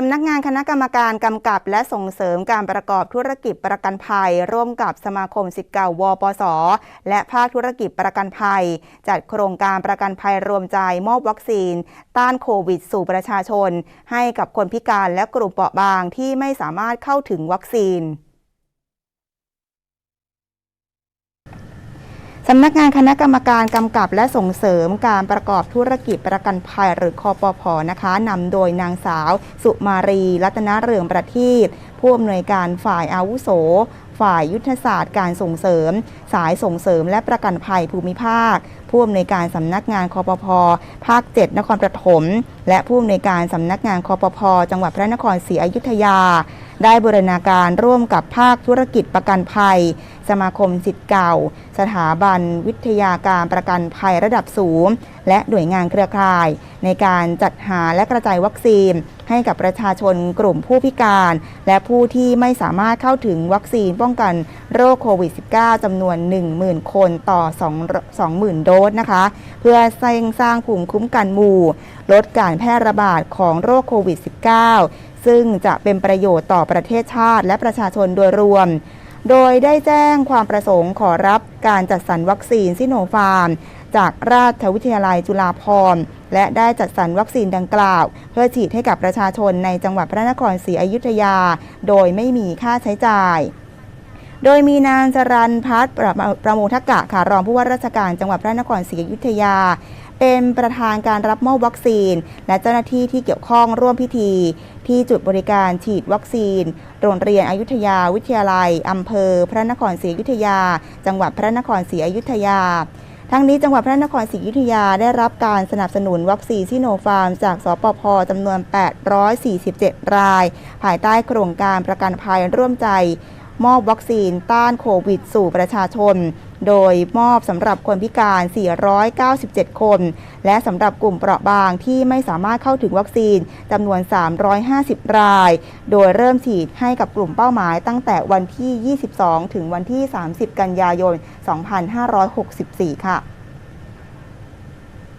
สำนักงานคณะกรรมการกำกับและส่งเสริมการประกอบธุรกิจประกันภัย ร่วมกับสมาคมสิทธิ์เก่าวปส และภาคธุรกิจประกันภัย จัดโครงการประกันภัยรวมใจมอบวัคซีน ต้านโควิด สู่ประชาชน ให้กับคนพิการและกลุ่มเปราะบางที่ไม่สามารถเข้าถึงวัคซีน สำนักงานคณะกรรมการกำกับและส่งเสริมการประกอบธุรกิจประกันภัยหรือคอปพอนะคะนำโดยนางสาว สุมารี รัตนเรืองประทีปผู้อำนวยการฝ่ายอาวุโส ฝ่ายยุทธศาสตร์การส่งเสริม สายส่งเสริมและประกันภัยภูมิภาค ผู้อำนวยการสำนักงานคอปพภาค 7 นครปฐมและผู้อำนวยการสำนักงานคอปพจังหวัดพระนครศรีอยุธยา ได้บูรณาการร่วมกับภาคธุรกิจประกันภัย สมาคมสิทธิ์เก่า สถาบันวิทยาการประกันภัยระดับสูง และหน่วยงานเครือข่าย ในการจัดหาและกระจายวัคซีน ให้กับประชาชนกลุ่มผู้พิการ และผู้ที่ไม่สามารถเข้าถึงวัคซีนป้องกันโรคโควิด -19 จำนวน 10,000 คนต่อ2 20,000 โดสนะคะ เพื่อสร้างสร้างภูมิคุ้มกันหมู่ ลดการแพร่ระบาดของโรคโควิด -19 ซึ่งจะเป็นประโยชน์ต่อประเทศชาติและประชาชนโดยรวม โดยได้แจ้งความประสงค์ขอรับการจัดสรรวัคซีนซิโนฟาร์ม จากราชวิทยาลัยจุฬาภรณ์ และได้จัดสรรวัคซีนดังกล่าว เพื่อฉีดให้กับประชาชนในจังหวัดพระนครศรีอยุธยา โดยไม่มีค่าใช้จ่ายโดยมีนางจรันพัฒน์ประประโมทกะค่ะรองผู้ว่าราชการจังหวัดพระนครศรีอยุธยา เป็นประธานการรับมอบวัคซีน และเจ้าหน้าที่ที่เกี่ยวข้องร่วมพิธี ที่จุดบริการฉีดวัคซีน โรงเรียนอยุธยาวิทยาลัยอำเภอ พระนครศรีอยุธยา จังหวัดพระนครศรีอยุธยาทั้งนี้จังหวัดพระนครศรีอยุธยาได้รับการสนับสนุนวัคซีนซิโนฟาร์ม จากสปพจำนวน 847 ราย ภายใต้โครงการประกันภัยร่วมใจ มอบวัคซีนต้านโควิด สู่ประชาชน โดยมอบสำหรับคนพิการ 497 คน และสำหรับกลุ่มเปราะบางที่ไม่สามารถเข้าถึงวัคซีนจำนวน 350 ราย โดยเริ่มฉีดให้กับกลุ่มเป้าหมายตั้งแต่วันที่ 22 ถึงวันที่ 30 กันยายน 2564 ค่ะ